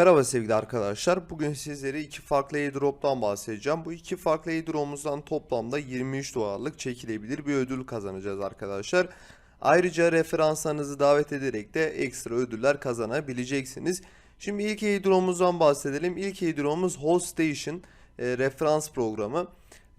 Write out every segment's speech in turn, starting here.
Merhaba sevgili arkadaşlar. Bugün sizlere iki farklı airdrop'tan bahsedeceğim. Bu iki farklı airdrop'umuzdan toplamda 23 dolarlık çekilebilir bir ödül kazanacağız arkadaşlar. Ayrıca referanslarınızı davet ederek de ekstra ödüller kazanabileceksiniz. Şimdi ilk airdrop'umuzdan bahsedelim. İlk airdrop'umuz Host Station e, referans programı.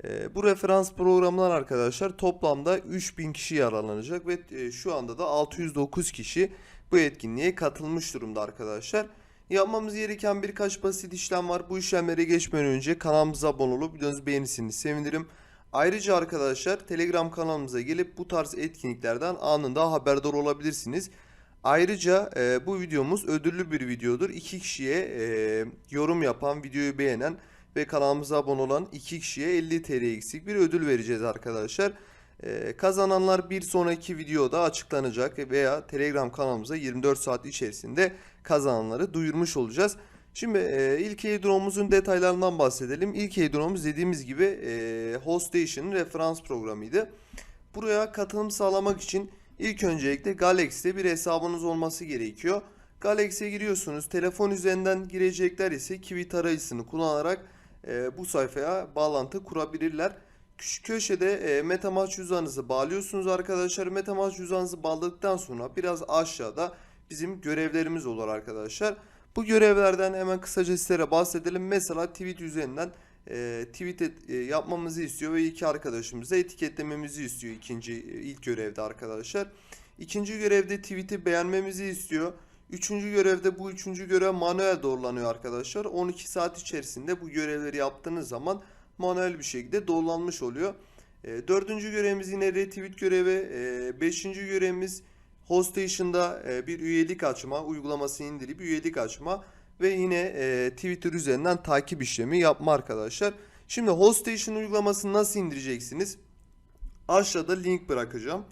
E, bu referans programından arkadaşlar toplamda 3000 kişi yararlanacak ve e, şu anda da 609 kişi bu etkinliğe katılmış durumda arkadaşlar. Yapmamız gereken birkaç basit işlem var. Bu işlemlere geçmeden önce kanalımıza abone olup videonuzu beğenirseniz sevinirim. Ayrıca arkadaşlar Telegram kanalımıza gelip bu tarz etkinliklerden anında haberdar olabilirsiniz. Ayrıca e, bu videomuz ödüllü bir videodur. İki kişiye e, yorum yapan, videoyu beğenen ve kanalımıza abone olan iki kişiye 50 TL eksik bir ödül vereceğiz arkadaşlar. Ee, kazananlar bir sonraki videoda açıklanacak veya Telegram kanalımıza 24 saat içerisinde kazananları duyurmuş olacağız. Şimdi e, ilk airdrop'umuzun detaylarından bahsedelim. İlk airdrop'umuz dediğimiz gibi e, Hoststation'ın referans programıydı. Buraya katılım sağlamak için ilk öncelikle Galaxy'de bir hesabınız olması gerekiyor. Galaxy'e giriyorsunuz. Telefon üzerinden girecekler ise Kiwi tarayıcısını kullanarak e, bu sayfaya bağlantı kurabilirler. Şu köşede e, MetaMask cüzdanınızı bağlıyorsunuz arkadaşlar. MetaMask cüzdanınızı bağladıktan sonra biraz aşağıda bizim görevlerimiz olur arkadaşlar. Bu görevlerden hemen kısaca sizlere bahsedelim. Mesela tweet üzerinden e, tweet et- e, yapmamızı istiyor ve iki arkadaşımıza etiketlememizi istiyor ikinci e, ilk görevde arkadaşlar. İkinci görevde tweet'i beğenmemizi istiyor. Üçüncü görevde bu üçüncü görev manuel doğrulanıyor arkadaşlar. 12 saat içerisinde bu görevleri yaptığınız zaman manuel bir şekilde doğrulanmış oluyor. E, dördüncü görevimiz yine retweet görevi. E, beşinci görevimiz Hoststation'da e, bir üyelik açma, uygulamasını indirip üyelik açma ve yine e, Twitter üzerinden takip işlemi yapma arkadaşlar. Şimdi Hoststation uygulamasını nasıl indireceksiniz? Aşağıda link bırakacağım.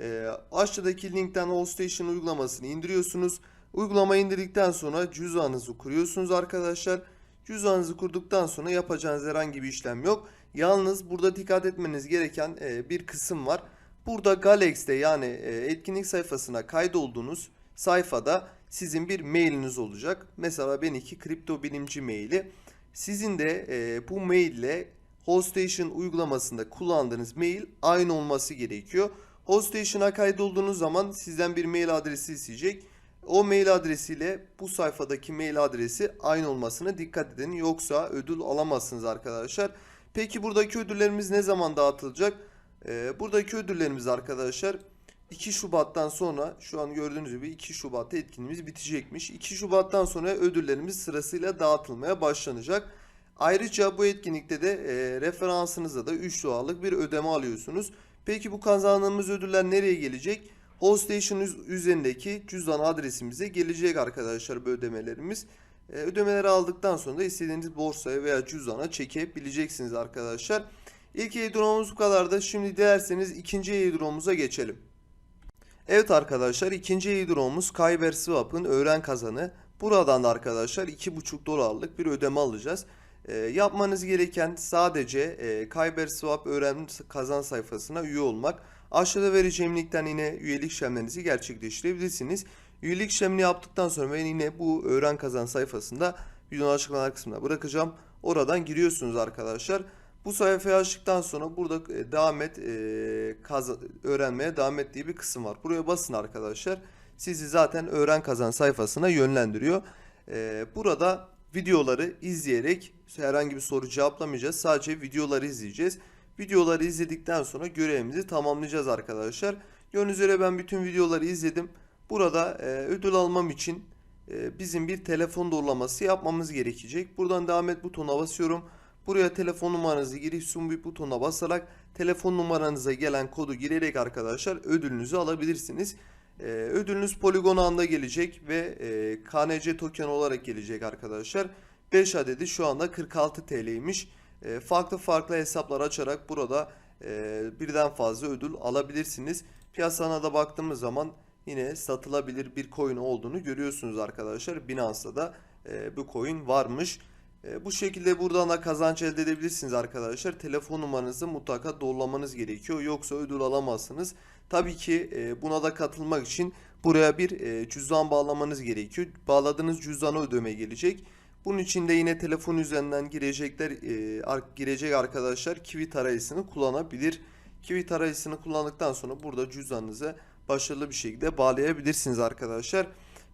E, aşağıdaki linkten Hoststation uygulamasını indiriyorsunuz. Uygulamayı indirdikten sonra cüzdanınızı kuruyorsunuz arkadaşlar. Cüzdanınızı kurduktan sonra yapacağınız herhangi bir işlem yok. Yalnız burada dikkat etmeniz gereken e, bir kısım var. Burada Galaxy'de yani e, etkinlik sayfasına kaydolduğunuz sayfada sizin bir mailiniz olacak. Mesela benimki kripto bilimci maili. Sizin de e, bu maille Hostation uygulamasında kullandığınız mail aynı olması gerekiyor. Hoststation'a kaydolduğunuz zaman sizden bir mail adresi isteyecek. O mail adresiyle bu sayfadaki mail adresi aynı olmasına dikkat edin. Yoksa ödül alamazsınız arkadaşlar. Peki buradaki ödüllerimiz ne zaman dağıtılacak? Ee, buradaki ödüllerimiz arkadaşlar 2 Şubat'tan sonra şu an gördüğünüz gibi 2 Şubat'ta etkinliğimiz bitecekmiş. 2 Şubat'tan sonra ödüllerimiz sırasıyla dağıtılmaya başlanacak. Ayrıca bu etkinlikte de e, referansınıza da 3 dolarlık bir ödeme alıyorsunuz. Peki bu kazandığımız ödüller nereye gelecek? Hostation üz- üzerindeki cüzdan adresimize gelecek arkadaşlar bu ödemelerimiz. E, ödemeleri aldıktan sonra da istediğiniz borsaya veya cüzdana çekebileceksiniz arkadaşlar. İlk airdrop'umuz bu kadardı. Şimdi dilerseniz ikinci airdrop'umuza geçelim. Evet arkadaşlar ikinci airdrop'umuz Kyber Swap'ın öğren kazanı. Buradan da arkadaşlar 2,5 dolarlık bir ödeme alacağız. Ee, yapmanız gereken sadece e, Kyber Swap öğren kazan sayfasına üye olmak. Aşağıda vereceğim linkten yine üyelik işlemlerinizi gerçekleştirebilirsiniz. Üyelik işlemini yaptıktan sonra ben yine bu öğren kazan sayfasında videonun açıklamalar kısmına bırakacağım. Oradan giriyorsunuz arkadaşlar. Bu sayfayı açtıktan sonra burada e, devam et e, kaza- öğrenmeye devam et diye bir kısım var. Buraya basın arkadaşlar. Sizi zaten öğren kazan sayfasına yönlendiriyor. E, burada videoları izleyerek herhangi bir soru cevaplamayacağız. Sadece videoları izleyeceğiz. Videoları izledikten sonra görevimizi tamamlayacağız arkadaşlar. Gördüğünüz üzere ben bütün videoları izledim. Burada e, ödül almam için e, bizim bir telefon doğrulaması yapmamız gerekecek. Buradan devam et butonuna basıyorum. Buraya telefon numaranızı girip sunbit butonuna basarak telefon numaranıza gelen kodu girerek arkadaşlar ödülünüzü alabilirsiniz. Ee, ödülünüz Polygon ağında gelecek ve e, KNC token olarak gelecek arkadaşlar. 5 adedi şu anda 46 TL'ymiş. E, farklı farklı hesaplar açarak burada e, birden fazla ödül alabilirsiniz. Piyasana da baktığımız zaman yine satılabilir bir coin olduğunu görüyorsunuz arkadaşlar. Binance'da da e, bu coin varmış. E, bu şekilde buradan da kazanç elde edebilirsiniz arkadaşlar. Telefon numaranızı mutlaka doğrulamanız gerekiyor. Yoksa ödül alamazsınız. Tabii ki e, buna da katılmak için buraya bir e, cüzdan bağlamanız gerekiyor. Bağladığınız cüzdana ödeme gelecek. Bunun için de yine telefon üzerinden girecekler girecek arkadaşlar Kiwi tarayıcısını kullanabilir. Kiwi tarayıcısını kullandıktan sonra burada cüzdanınızı başarılı bir şekilde bağlayabilirsiniz arkadaşlar.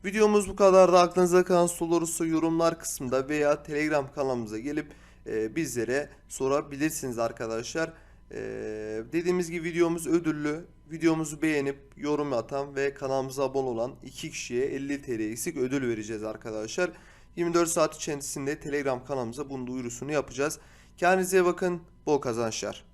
Videomuz bu kadar da aklınıza kalan soru olursa yorumlar kısmında veya Telegram kanalımıza gelip e, bizlere sorabilirsiniz arkadaşlar. E, dediğimiz gibi videomuz ödüllü. Videomuzu beğenip yorum atan ve kanalımıza abone olan iki kişiye 50 TL eksik ödül vereceğiz arkadaşlar. 24 saat içerisinde Telegram kanalımıza bunun duyurusunu yapacağız. Kendinize bakın. Bol kazançlar.